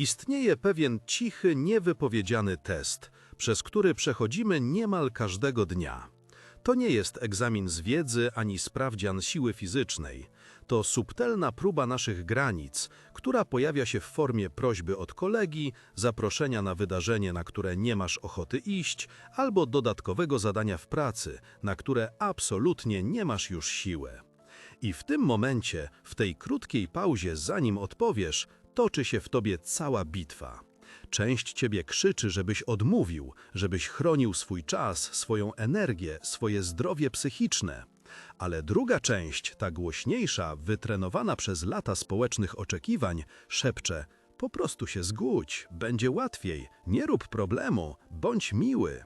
Istnieje pewien cichy, niewypowiedziany test, przez który przechodzimy niemal każdego dnia. To nie jest egzamin z wiedzy ani sprawdzian siły fizycznej. To subtelna próba naszych granic, która pojawia się w formie prośby od kolegi, zaproszenia na wydarzenie, na które nie masz ochoty iść, albo dodatkowego zadania w pracy, na które absolutnie nie masz już siły. I w tym momencie, w tej krótkiej pauzie, zanim odpowiesz, toczy się w tobie cała bitwa. Część ciebie krzyczy, żebyś odmówił, żebyś chronił swój czas, swoją energię, swoje zdrowie psychiczne. Ale druga część, ta głośniejsza, wytrenowana przez lata społecznych oczekiwań, szepcze: Po prostu się zgódź, będzie łatwiej, nie rób problemu, bądź miły.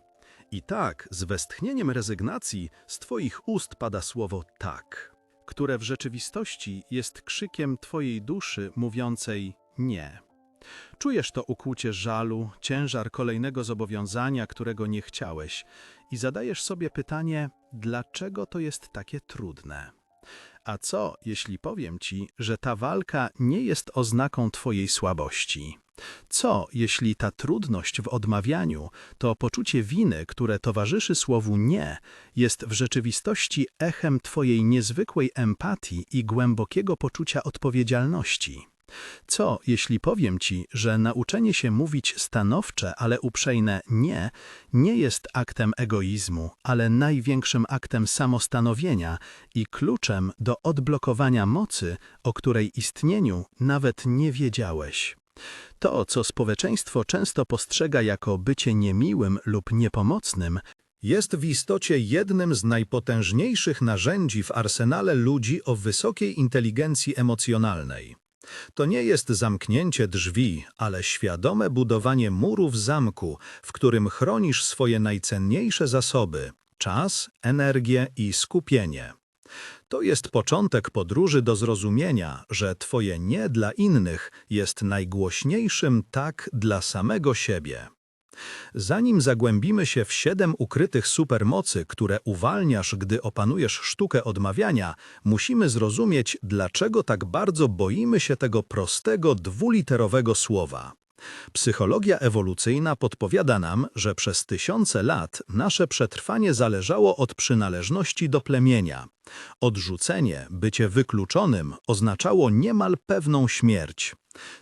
I tak, z westchnieniem rezygnacji, z twoich ust pada słowo tak, które w rzeczywistości jest krzykiem twojej duszy mówiącej nie. Czujesz to ukłucie żalu, ciężar kolejnego zobowiązania, którego nie chciałeś i zadajesz sobie pytanie, dlaczego to jest takie trudne? A co, jeśli powiem ci, że ta walka nie jest oznaką twojej słabości? Co, jeśli ta trudność w odmawianiu, to poczucie winy, które towarzyszy słowu nie, jest w rzeczywistości echem twojej niezwykłej empatii i głębokiego poczucia odpowiedzialności? Co, jeśli powiem ci, że nauczenie się mówić stanowcze, ale uprzejme nie, nie jest aktem egoizmu, ale największym aktem samostanowienia i kluczem do odblokowania mocy, o której istnieniu nawet nie wiedziałeś. To, co społeczeństwo często postrzega jako bycie niemiłym lub niepomocnym, jest w istocie jednym z najpotężniejszych narzędzi w arsenale ludzi o wysokiej inteligencji emocjonalnej. To nie jest zamknięcie drzwi, ale świadome budowanie murów zamku, w którym chronisz swoje najcenniejsze zasoby czas, energię i skupienie. To jest początek podróży do zrozumienia, że Twoje nie dla innych jest najgłośniejszym tak dla samego siebie. Zanim zagłębimy się w siedem ukrytych supermocy, które uwalniasz, gdy opanujesz sztukę odmawiania, musimy zrozumieć, dlaczego tak bardzo boimy się tego prostego, dwuliterowego słowa. Psychologia ewolucyjna podpowiada nam, że przez tysiące lat nasze przetrwanie zależało od przynależności do plemienia. Odrzucenie, bycie wykluczonym oznaczało niemal pewną śmierć.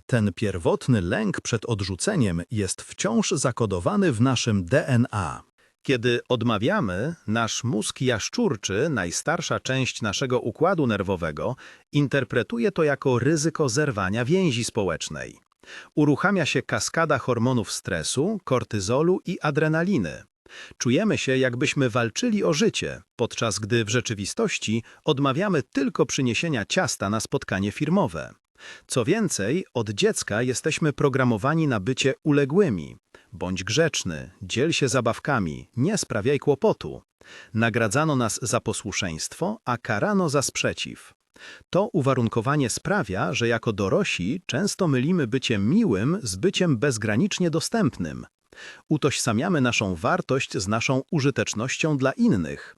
Ten pierwotny lęk przed odrzuceniem jest wciąż zakodowany w naszym DNA. Kiedy odmawiamy, nasz mózg jaszczurczy, najstarsza część naszego układu nerwowego, interpretuje to jako ryzyko zerwania więzi społecznej. Uruchamia się kaskada hormonów stresu, kortyzolu i adrenaliny. Czujemy się, jakbyśmy walczyli o życie, podczas gdy w rzeczywistości odmawiamy tylko przyniesienia ciasta na spotkanie firmowe. Co więcej, od dziecka jesteśmy programowani na bycie uległymi. Bądź grzeczny, dziel się zabawkami, nie sprawiaj kłopotu. Nagradzano nas za posłuszeństwo, a karano za sprzeciw. To uwarunkowanie sprawia, że jako dorośli często mylimy bycie miłym z byciem bezgranicznie dostępnym. Utożsamiamy naszą wartość z naszą użytecznością dla innych.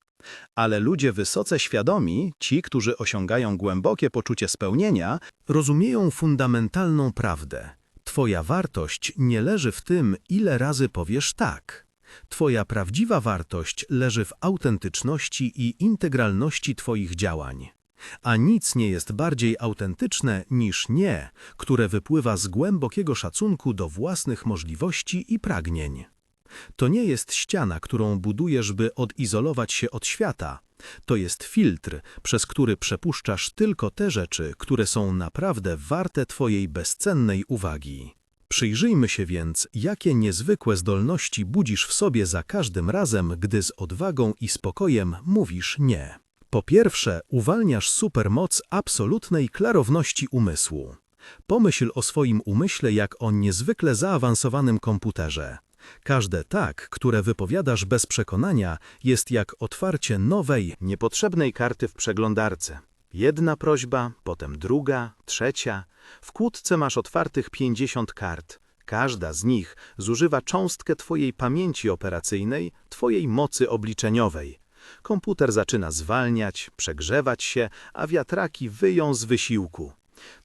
Ale ludzie wysoce świadomi, ci, którzy osiągają głębokie poczucie spełnienia, rozumieją fundamentalną prawdę. Twoja wartość nie leży w tym, ile razy powiesz tak. Twoja prawdziwa wartość leży w autentyczności i integralności Twoich działań. A nic nie jest bardziej autentyczne niż nie, które wypływa z głębokiego szacunku do własnych możliwości i pragnień. To nie jest ściana, którą budujesz, by odizolować się od świata. To jest filtr, przez który przepuszczasz tylko te rzeczy, które są naprawdę warte Twojej bezcennej uwagi. Przyjrzyjmy się więc, jakie niezwykłe zdolności budzisz w sobie za każdym razem, gdy z odwagą i spokojem mówisz nie. Po pierwsze, uwalniasz supermoc absolutnej klarowności umysłu. Pomyśl o swoim umyśle jak o niezwykle zaawansowanym komputerze. Każde tak, które wypowiadasz bez przekonania, jest jak otwarcie nowej, niepotrzebnej karty w przeglądarce. Jedna prośba, potem druga, trzecia. Wkrótce masz otwartych 50 kart. Każda z nich zużywa cząstkę Twojej pamięci operacyjnej, Twojej mocy obliczeniowej. Komputer zaczyna zwalniać, przegrzewać się, a wiatraki wyją z wysiłku.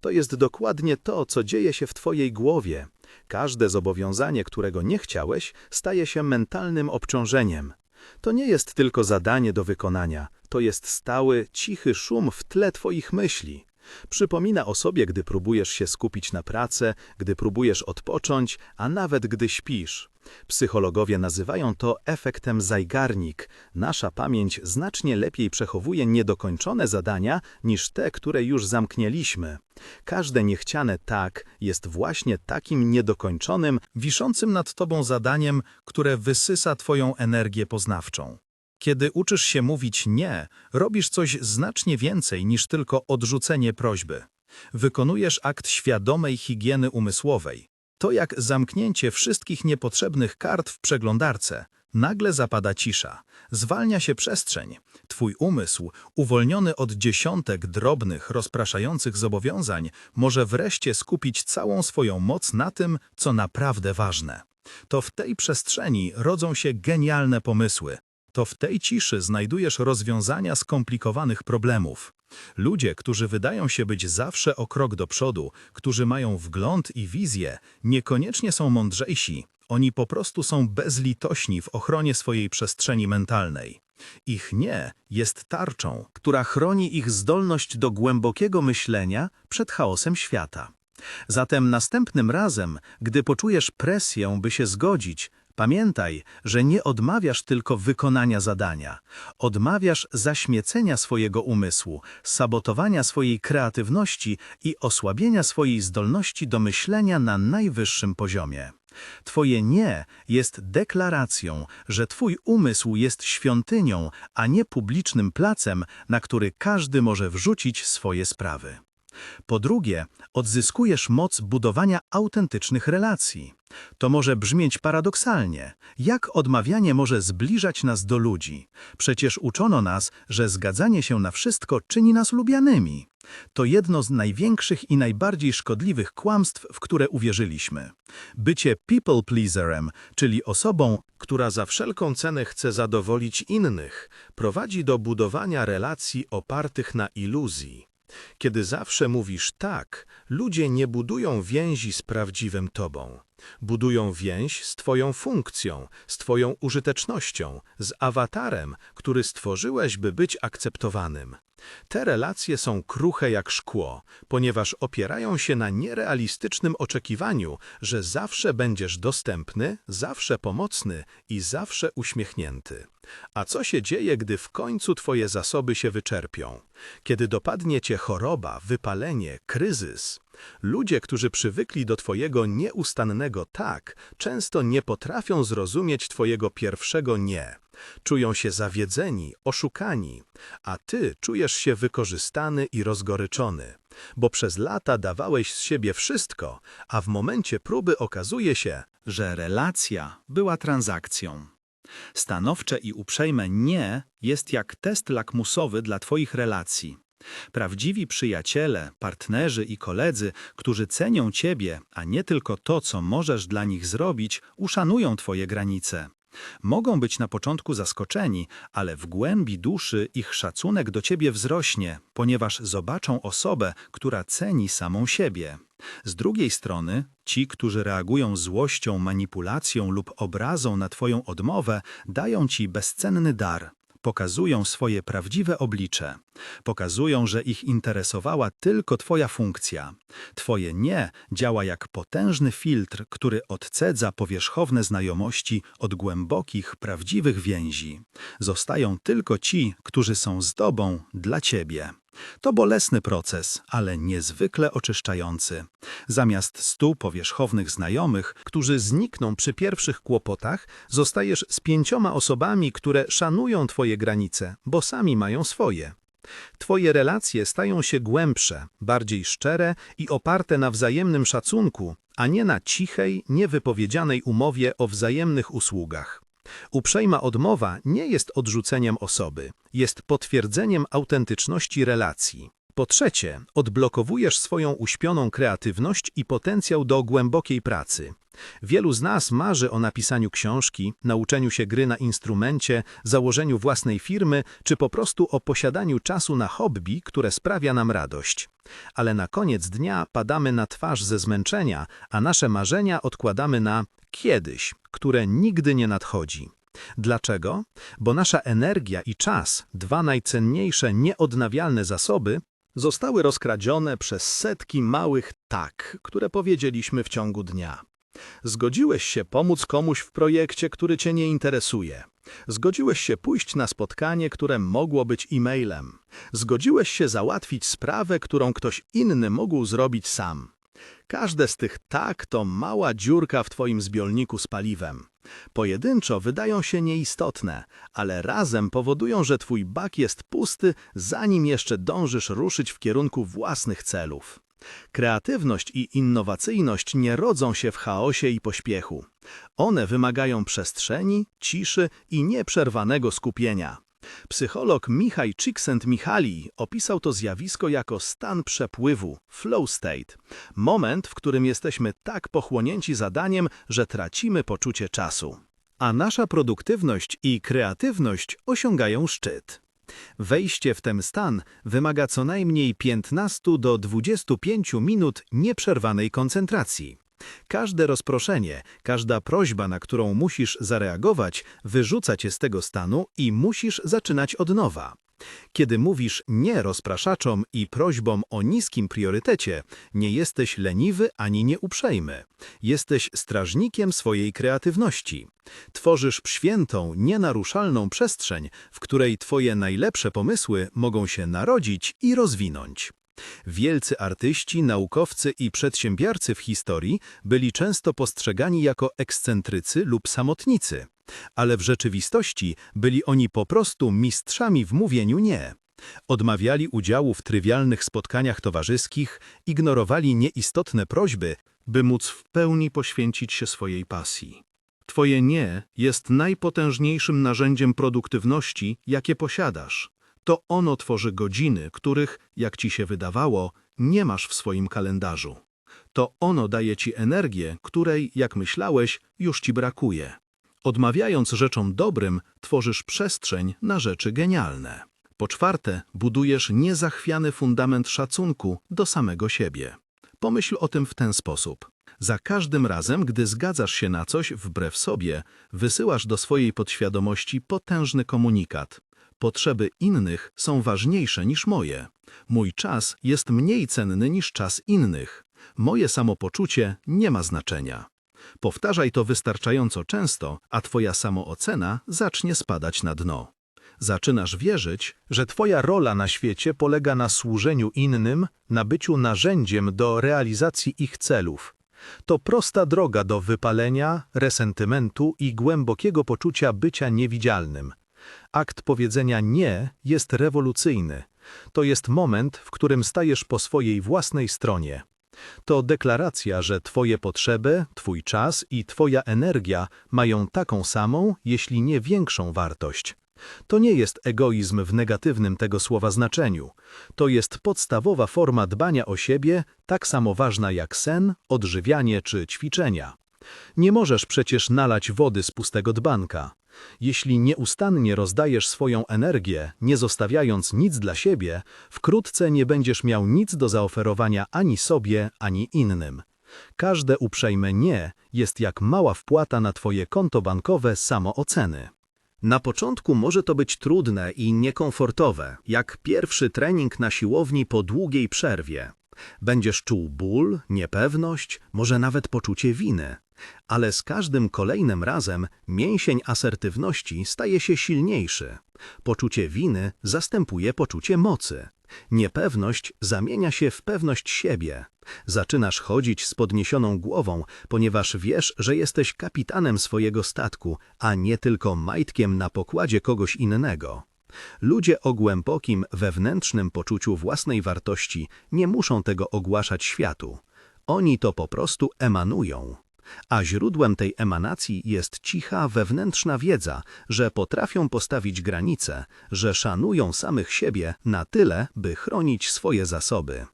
To jest dokładnie to, co dzieje się w Twojej głowie. Każde zobowiązanie, którego nie chciałeś, staje się mentalnym obciążeniem. To nie jest tylko zadanie do wykonania, to jest stały, cichy szum w tle twoich myśli. Przypomina o sobie, gdy próbujesz się skupić na pracę, gdy próbujesz odpocząć, a nawet gdy śpisz. Psychologowie nazywają to efektem zajgarnik. Nasza pamięć znacznie lepiej przechowuje niedokończone zadania niż te, które już zamknęliśmy. Każde niechciane tak jest właśnie takim niedokończonym, wiszącym nad tobą zadaniem, które wysysa twoją energię poznawczą. Kiedy uczysz się mówić nie, robisz coś znacznie więcej niż tylko odrzucenie prośby. Wykonujesz akt świadomej higieny umysłowej. To jak zamknięcie wszystkich niepotrzebnych kart w przeglądarce. Nagle zapada cisza, zwalnia się przestrzeń. Twój umysł, uwolniony od dziesiątek drobnych, rozpraszających zobowiązań, może wreszcie skupić całą swoją moc na tym, co naprawdę ważne. To w tej przestrzeni rodzą się genialne pomysły, to w tej ciszy znajdujesz rozwiązania skomplikowanych problemów. Ludzie, którzy wydają się być zawsze o krok do przodu, którzy mają wgląd i wizję, niekoniecznie są mądrzejsi. Oni po prostu są bezlitośni w ochronie swojej przestrzeni mentalnej. Ich nie jest tarczą, która chroni ich zdolność do głębokiego myślenia przed chaosem świata. Zatem następnym razem, gdy poczujesz presję, by się zgodzić, Pamiętaj, że nie odmawiasz tylko wykonania zadania. Odmawiasz zaśmiecenia swojego umysłu, sabotowania swojej kreatywności i osłabienia swojej zdolności do myślenia na najwyższym poziomie. Twoje nie jest deklaracją, że Twój umysł jest świątynią, a nie publicznym placem, na który każdy może wrzucić swoje sprawy. Po drugie, odzyskujesz moc budowania autentycznych relacji. To może brzmieć paradoksalnie. Jak odmawianie może zbliżać nas do ludzi? Przecież uczono nas, że zgadzanie się na wszystko czyni nas lubianymi. To jedno z największych i najbardziej szkodliwych kłamstw, w które uwierzyliśmy. Bycie people pleaserem, czyli osobą, która za wszelką cenę chce zadowolić innych, prowadzi do budowania relacji opartych na iluzji. Kiedy zawsze mówisz tak, ludzie nie budują więzi z prawdziwym tobą. Budują więź z twoją funkcją, z twoją użytecznością, z awatarem, który stworzyłeś, by być akceptowanym. Te relacje są kruche jak szkło, ponieważ opierają się na nierealistycznym oczekiwaniu, że zawsze będziesz dostępny, zawsze pomocny i zawsze uśmiechnięty. A co się dzieje, gdy w końcu twoje zasoby się wyczerpią? Kiedy dopadnie cię choroba, wypalenie, kryzys? Ludzie, którzy przywykli do twojego nieustannego tak, często nie potrafią zrozumieć twojego pierwszego nie. Czują się zawiedzeni, oszukani, a ty czujesz się wykorzystany i rozgoryczony, bo przez lata dawałeś z siebie wszystko, a w momencie próby okazuje się, że relacja była transakcją. Stanowcze i uprzejme nie jest jak test lakmusowy dla Twoich relacji. Prawdziwi przyjaciele, partnerzy i koledzy, którzy cenią Ciebie, a nie tylko to, co możesz dla nich zrobić, uszanują Twoje granice. Mogą być na początku zaskoczeni, ale w głębi duszy ich szacunek do ciebie wzrośnie, ponieważ zobaczą osobę, która ceni samą siebie. Z drugiej strony, ci, którzy reagują złością, manipulacją lub obrazą na twoją odmowę, dają ci bezcenny dar pokazują swoje prawdziwe oblicze. Pokazują, że ich interesowała tylko Twoja funkcja. Twoje nie działa jak potężny filtr, który odcedza powierzchowne znajomości od głębokich, prawdziwych więzi. Zostają tylko ci, którzy są z Tobą dla Ciebie. To bolesny proces, ale niezwykle oczyszczający. Zamiast stu powierzchownych znajomych, którzy znikną przy pierwszych kłopotach, zostajesz z pięcioma osobami, które szanują Twoje granice, bo sami mają swoje. Twoje relacje stają się głębsze, bardziej szczere i oparte na wzajemnym szacunku, a nie na cichej, niewypowiedzianej umowie o wzajemnych usługach. Uprzejma odmowa nie jest odrzuceniem osoby, jest potwierdzeniem autentyczności relacji. Po trzecie, odblokowujesz swoją uśpioną kreatywność i potencjał do głębokiej pracy. Wielu z nas marzy o napisaniu książki, nauczeniu się gry na instrumencie, założeniu własnej firmy, czy po prostu o posiadaniu czasu na hobby, które sprawia nam radość. Ale na koniec dnia padamy na twarz ze zmęczenia, a nasze marzenia odkładamy na kiedyś, które nigdy nie nadchodzi. Dlaczego? Bo nasza energia i czas, dwa najcenniejsze, nieodnawialne zasoby, zostały rozkradzione przez setki małych tak, które powiedzieliśmy w ciągu dnia. Zgodziłeś się pomóc komuś w projekcie, który cię nie interesuje. Zgodziłeś się pójść na spotkanie, które mogło być e-mailem. Zgodziłeś się załatwić sprawę, którą ktoś inny mógł zrobić sam. Każde z tych tak to mała dziurka w twoim zbiorniku z paliwem. Pojedynczo wydają się nieistotne, ale razem powodują, że twój bak jest pusty, zanim jeszcze dążysz ruszyć w kierunku własnych celów. Kreatywność i innowacyjność nie rodzą się w chaosie i pośpiechu. One wymagają przestrzeni, ciszy i nieprzerwanego skupienia. Psycholog Michaj Csikszentmihalyi opisał to zjawisko jako stan przepływu, flow state, moment, w którym jesteśmy tak pochłonięci zadaniem, że tracimy poczucie czasu. A nasza produktywność i kreatywność osiągają szczyt. Wejście w ten stan wymaga co najmniej 15 do 25 minut nieprzerwanej koncentracji. Każde rozproszenie, każda prośba, na którą musisz zareagować, wyrzuca cię z tego stanu i musisz zaczynać od nowa. Kiedy mówisz nie rozpraszaczom i prośbom o niskim priorytecie, nie jesteś leniwy ani nieuprzejmy. Jesteś strażnikiem swojej kreatywności. Tworzysz świętą, nienaruszalną przestrzeń, w której twoje najlepsze pomysły mogą się narodzić i rozwinąć. Wielcy artyści, naukowcy i przedsiębiorcy w historii byli często postrzegani jako ekscentrycy lub samotnicy, ale w rzeczywistości byli oni po prostu mistrzami w mówieniu nie. Odmawiali udziału w trywialnych spotkaniach towarzyskich, ignorowali nieistotne prośby, by móc w pełni poświęcić się swojej pasji. Twoje nie jest najpotężniejszym narzędziem produktywności, jakie posiadasz. To ono tworzy godziny, których, jak ci się wydawało, nie masz w swoim kalendarzu. To ono daje ci energię, której, jak myślałeś, już ci brakuje. Odmawiając rzeczom dobrym, tworzysz przestrzeń na rzeczy genialne. Po czwarte, budujesz niezachwiany fundament szacunku do samego siebie. Pomyśl o tym w ten sposób. Za każdym razem, gdy zgadzasz się na coś wbrew sobie, wysyłasz do swojej podświadomości potężny komunikat. Potrzeby innych są ważniejsze niż moje. Mój czas jest mniej cenny niż czas innych. Moje samopoczucie nie ma znaczenia. Powtarzaj to wystarczająco często, a twoja samoocena zacznie spadać na dno. Zaczynasz wierzyć, że twoja rola na świecie polega na służeniu innym, na byciu narzędziem do realizacji ich celów. To prosta droga do wypalenia, resentymentu i głębokiego poczucia bycia niewidzialnym. Akt powiedzenia nie jest rewolucyjny. To jest moment, w którym stajesz po swojej własnej stronie. To deklaracja, że Twoje potrzeby, Twój czas i Twoja energia mają taką samą, jeśli nie większą wartość. To nie jest egoizm w negatywnym tego słowa znaczeniu. To jest podstawowa forma dbania o siebie, tak samo ważna jak sen, odżywianie czy ćwiczenia. Nie możesz przecież nalać wody z pustego dbanka. Jeśli nieustannie rozdajesz swoją energię, nie zostawiając nic dla siebie, wkrótce nie będziesz miał nic do zaoferowania ani sobie, ani innym. Każde uprzejme nie jest jak mała wpłata na twoje konto bankowe samooceny. Na początku może to być trudne i niekomfortowe, jak pierwszy trening na siłowni po długiej przerwie. Będziesz czuł ból, niepewność, może nawet poczucie winy. Ale z każdym kolejnym razem mięsień asertywności staje się silniejszy. Poczucie winy zastępuje poczucie mocy. Niepewność zamienia się w pewność siebie. Zaczynasz chodzić z podniesioną głową, ponieważ wiesz, że jesteś kapitanem swojego statku, a nie tylko majtkiem na pokładzie kogoś innego. Ludzie o głębokim, wewnętrznym poczuciu własnej wartości nie muszą tego ogłaszać światu. Oni to po prostu emanują. A źródłem tej emanacji jest cicha wewnętrzna wiedza, że potrafią postawić granice, że szanują samych siebie na tyle, by chronić swoje zasoby.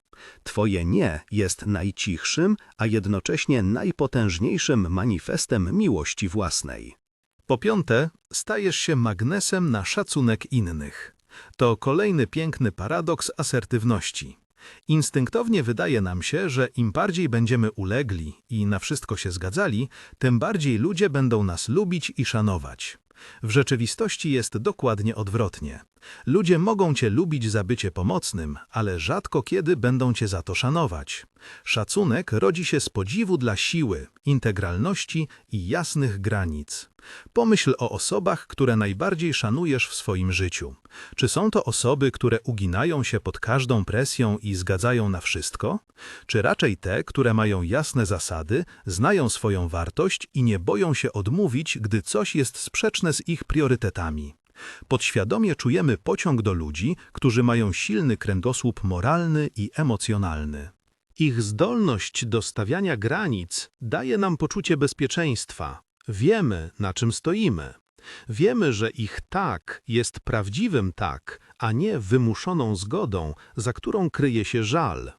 Twoje nie jest najcichszym, a jednocześnie najpotężniejszym manifestem miłości własnej. Po piąte, stajesz się magnesem na szacunek innych. To kolejny piękny paradoks asertywności. Instynktownie wydaje nam się, że im bardziej będziemy ulegli i na wszystko się zgadzali, tym bardziej ludzie będą nas lubić i szanować. W rzeczywistości jest dokładnie odwrotnie. Ludzie mogą cię lubić za bycie pomocnym, ale rzadko kiedy będą cię za to szanować. Szacunek rodzi się z podziwu dla siły, integralności i jasnych granic. Pomyśl o osobach, które najbardziej szanujesz w swoim życiu. Czy są to osoby, które uginają się pod każdą presją i zgadzają na wszystko? Czy raczej te, które mają jasne zasady, znają swoją wartość i nie boją się odmówić, gdy coś jest sprzeczne z ich priorytetami? Podświadomie czujemy pociąg do ludzi, którzy mają silny kręgosłup moralny i emocjonalny. Ich zdolność do stawiania granic daje nam poczucie bezpieczeństwa. Wiemy, na czym stoimy. Wiemy, że ich tak jest prawdziwym tak, a nie wymuszoną zgodą, za którą kryje się żal.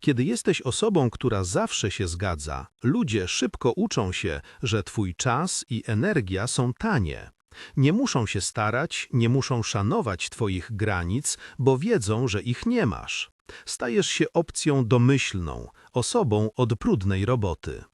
Kiedy jesteś osobą, która zawsze się zgadza, ludzie szybko uczą się, że twój czas i energia są tanie. Nie muszą się starać, nie muszą szanować Twoich granic, bo wiedzą, że ich nie masz. Stajesz się opcją domyślną, osobą od brudnej roboty.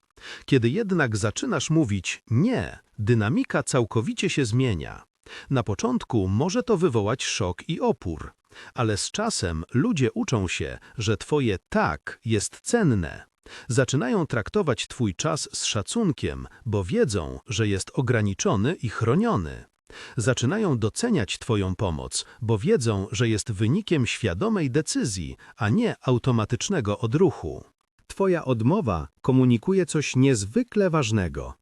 Kiedy jednak zaczynasz mówić nie, dynamika całkowicie się zmienia. Na początku może to wywołać szok i opór, ale z czasem ludzie uczą się, że Twoje tak jest cenne. Zaczynają traktować Twój czas z szacunkiem, bo wiedzą, że jest ograniczony i chroniony. Zaczynają doceniać Twoją pomoc, bo wiedzą, że jest wynikiem świadomej decyzji, a nie automatycznego odruchu. Twoja odmowa komunikuje coś niezwykle ważnego.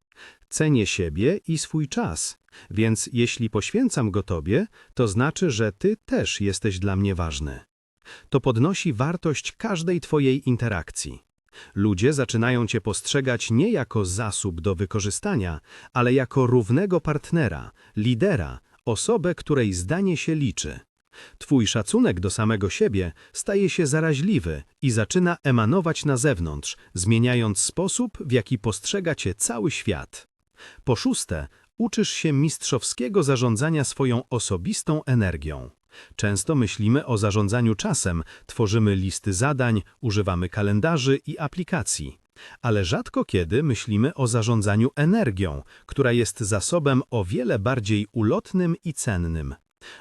Cenię siebie i swój czas, więc jeśli poświęcam go Tobie, to znaczy, że Ty też jesteś dla mnie ważny. To podnosi wartość każdej Twojej interakcji. Ludzie zaczynają cię postrzegać nie jako zasób do wykorzystania, ale jako równego partnera, lidera, osobę, której zdanie się liczy. Twój szacunek do samego siebie staje się zaraźliwy i zaczyna emanować na zewnątrz, zmieniając sposób, w jaki postrzega cię cały świat. Po szóste, uczysz się mistrzowskiego zarządzania swoją osobistą energią. Często myślimy o zarządzaniu czasem, tworzymy listy zadań, używamy kalendarzy i aplikacji. Ale rzadko kiedy myślimy o zarządzaniu energią, która jest zasobem o wiele bardziej ulotnym i cennym.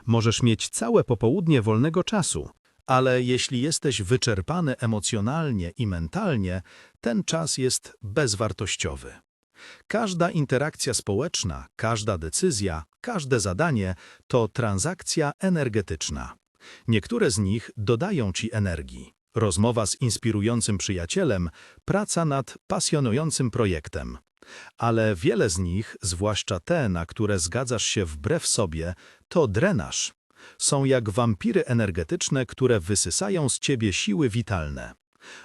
Możesz mieć całe popołudnie wolnego czasu, ale jeśli jesteś wyczerpany emocjonalnie i mentalnie, ten czas jest bezwartościowy. Każda interakcja społeczna, każda decyzja, każde zadanie to transakcja energetyczna. Niektóre z nich dodają ci energii. Rozmowa z inspirującym przyjacielem, praca nad pasjonującym projektem. Ale wiele z nich, zwłaszcza te, na które zgadzasz się wbrew sobie, to drenaż. Są jak wampiry energetyczne, które wysysają z ciebie siły witalne.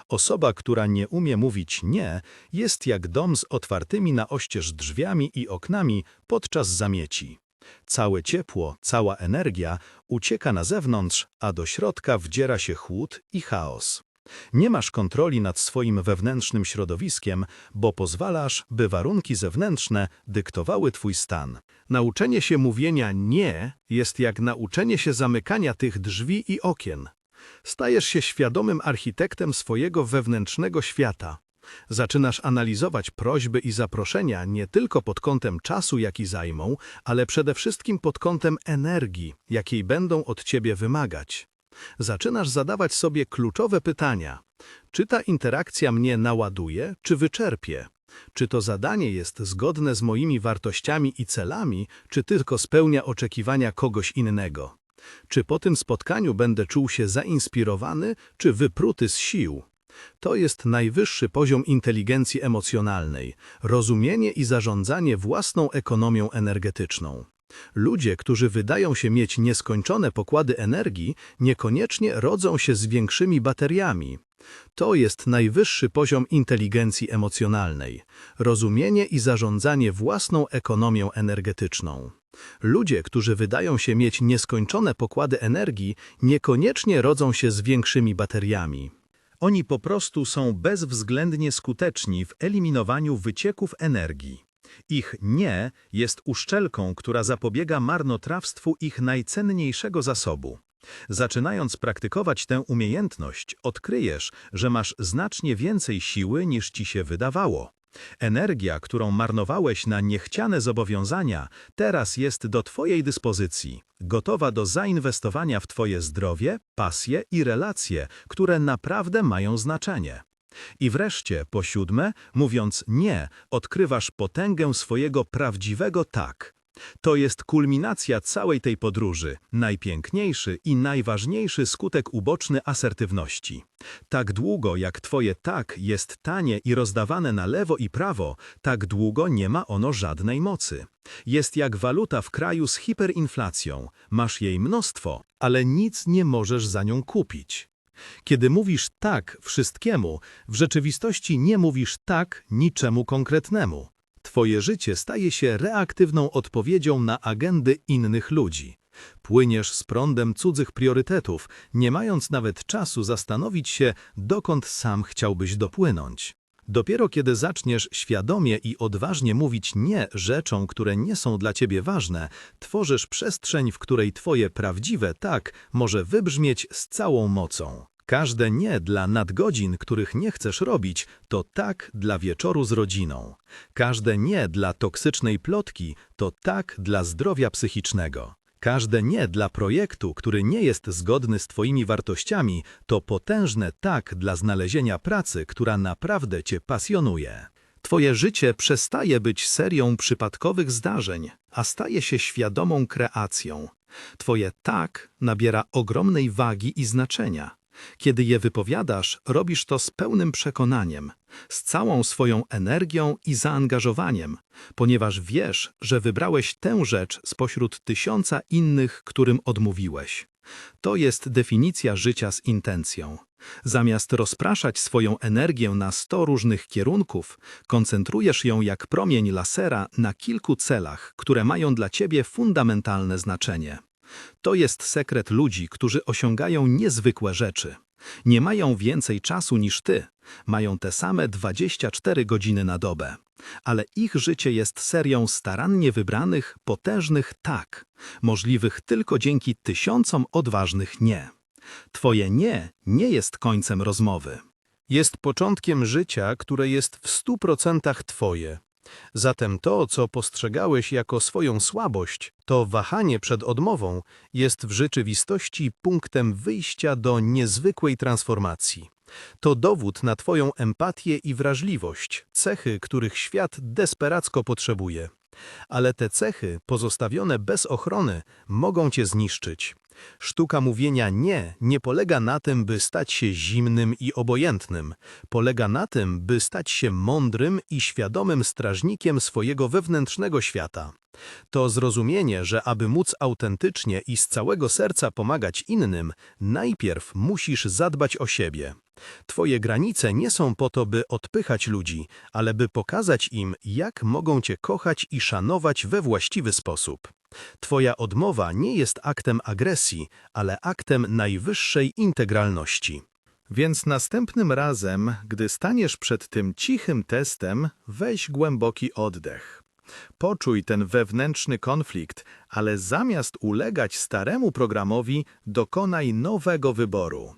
Osoba, która nie umie mówić nie, jest jak dom z otwartymi na oścież drzwiami i oknami podczas zamieci. Całe ciepło, cała energia ucieka na zewnątrz, a do środka wdziera się chłód i chaos. Nie masz kontroli nad swoim wewnętrznym środowiskiem, bo pozwalasz, by warunki zewnętrzne dyktowały twój stan. Nauczenie się mówienia nie jest jak nauczenie się zamykania tych drzwi i okien. Stajesz się świadomym architektem swojego wewnętrznego świata. Zaczynasz analizować prośby i zaproszenia nie tylko pod kątem czasu, jaki zajmą, ale przede wszystkim pod kątem energii, jakiej będą od ciebie wymagać. Zaczynasz zadawać sobie kluczowe pytania. Czy ta interakcja mnie naładuje, czy wyczerpie? Czy to zadanie jest zgodne z moimi wartościami i celami, czy tylko spełnia oczekiwania kogoś innego? Czy po tym spotkaniu będę czuł się zainspirowany, czy wypruty z sił? To jest najwyższy poziom inteligencji emocjonalnej, rozumienie i zarządzanie własną ekonomią energetyczną. Ludzie, którzy wydają się mieć nieskończone pokłady energii, niekoniecznie rodzą się z większymi bateriami. To jest najwyższy poziom inteligencji emocjonalnej, rozumienie i zarządzanie własną ekonomią energetyczną. Ludzie, którzy wydają się mieć nieskończone pokłady energii, niekoniecznie rodzą się z większymi bateriami. Oni po prostu są bezwzględnie skuteczni w eliminowaniu wycieków energii. Ich nie jest uszczelką, która zapobiega marnotrawstwu ich najcenniejszego zasobu. Zaczynając praktykować tę umiejętność, odkryjesz, że masz znacznie więcej siły niż ci się wydawało. Energia, którą marnowałeś na niechciane zobowiązania, teraz jest do Twojej dyspozycji, gotowa do zainwestowania w Twoje zdrowie, pasje i relacje, które naprawdę mają znaczenie. I wreszcie, po siódme, mówiąc nie, odkrywasz potęgę swojego prawdziwego tak. To jest kulminacja całej tej podróży, najpiękniejszy i najważniejszy skutek uboczny asertywności. Tak długo jak twoje tak jest tanie i rozdawane na lewo i prawo, tak długo nie ma ono żadnej mocy. Jest jak waluta w kraju z hiperinflacją. Masz jej mnóstwo, ale nic nie możesz za nią kupić. Kiedy mówisz tak wszystkiemu, w rzeczywistości nie mówisz tak niczemu konkretnemu. Twoje życie staje się reaktywną odpowiedzią na agendy innych ludzi. Płyniesz z prądem cudzych priorytetów, nie mając nawet czasu zastanowić się, dokąd sam chciałbyś dopłynąć. Dopiero kiedy zaczniesz świadomie i odważnie mówić nie rzeczom, które nie są dla ciebie ważne, tworzysz przestrzeń, w której twoje prawdziwe tak może wybrzmieć z całą mocą. Każde nie dla nadgodzin, których nie chcesz robić, to tak dla wieczoru z rodziną. Każde nie dla toksycznej plotki, to tak dla zdrowia psychicznego. Każde nie dla projektu, który nie jest zgodny z Twoimi wartościami, to potężne tak dla znalezienia pracy, która naprawdę Cię pasjonuje. Twoje życie przestaje być serią przypadkowych zdarzeń, a staje się świadomą kreacją. Twoje tak nabiera ogromnej wagi i znaczenia. Kiedy je wypowiadasz, robisz to z pełnym przekonaniem, z całą swoją energią i zaangażowaniem, ponieważ wiesz, że wybrałeś tę rzecz spośród tysiąca innych, którym odmówiłeś. To jest definicja życia z intencją. Zamiast rozpraszać swoją energię na sto różnych kierunków, koncentrujesz ją jak promień lasera na kilku celach, które mają dla ciebie fundamentalne znaczenie. To jest sekret ludzi, którzy osiągają niezwykłe rzeczy. Nie mają więcej czasu niż ty, mają te same 24 godziny na dobę. Ale ich życie jest serią starannie wybranych, potężnych tak, możliwych tylko dzięki tysiącom odważnych nie. Twoje nie nie jest końcem rozmowy. Jest początkiem życia, które jest w stu procentach twoje, Zatem to, co postrzegałeś jako swoją słabość, to wahanie przed odmową, jest w rzeczywistości punktem wyjścia do niezwykłej transformacji. To dowód na Twoją empatię i wrażliwość, cechy, których świat desperacko potrzebuje. Ale te cechy, pozostawione bez ochrony, mogą Cię zniszczyć. Sztuka mówienia nie nie polega na tym, by stać się zimnym i obojętnym. Polega na tym, by stać się mądrym i świadomym strażnikiem swojego wewnętrznego świata. To zrozumienie, że aby móc autentycznie i z całego serca pomagać innym, najpierw musisz zadbać o siebie. Twoje granice nie są po to, by odpychać ludzi, ale by pokazać im, jak mogą Cię kochać i szanować we właściwy sposób. Twoja odmowa nie jest aktem agresji, ale aktem najwyższej integralności. Więc następnym razem, gdy staniesz przed tym cichym testem, weź głęboki oddech. Poczuj ten wewnętrzny konflikt, ale zamiast ulegać staremu programowi, dokonaj nowego wyboru.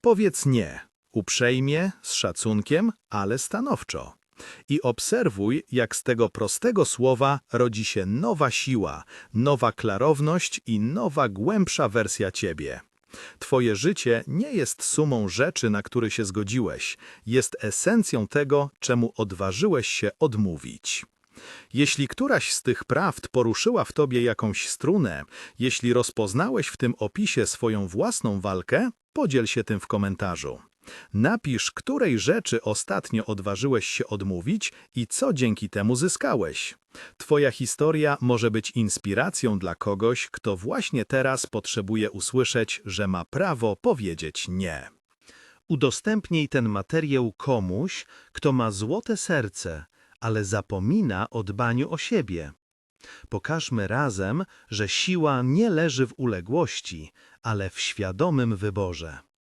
Powiedz nie, uprzejmie, z szacunkiem, ale stanowczo. I obserwuj, jak z tego prostego słowa rodzi się nowa siła, nowa klarowność i nowa głębsza wersja ciebie. Twoje życie nie jest sumą rzeczy, na które się zgodziłeś, jest esencją tego, czemu odważyłeś się odmówić. Jeśli któraś z tych prawd poruszyła w tobie jakąś strunę, jeśli rozpoznałeś w tym opisie swoją własną walkę, podziel się tym w komentarzu. Napisz, której rzeczy ostatnio odważyłeś się odmówić i co dzięki temu zyskałeś. Twoja historia może być inspiracją dla kogoś, kto właśnie teraz potrzebuje usłyszeć, że ma prawo powiedzieć nie. Udostępnij ten materiał komuś, kto ma złote serce, ale zapomina o dbaniu o siebie. Pokażmy razem, że siła nie leży w uległości, ale w świadomym wyborze.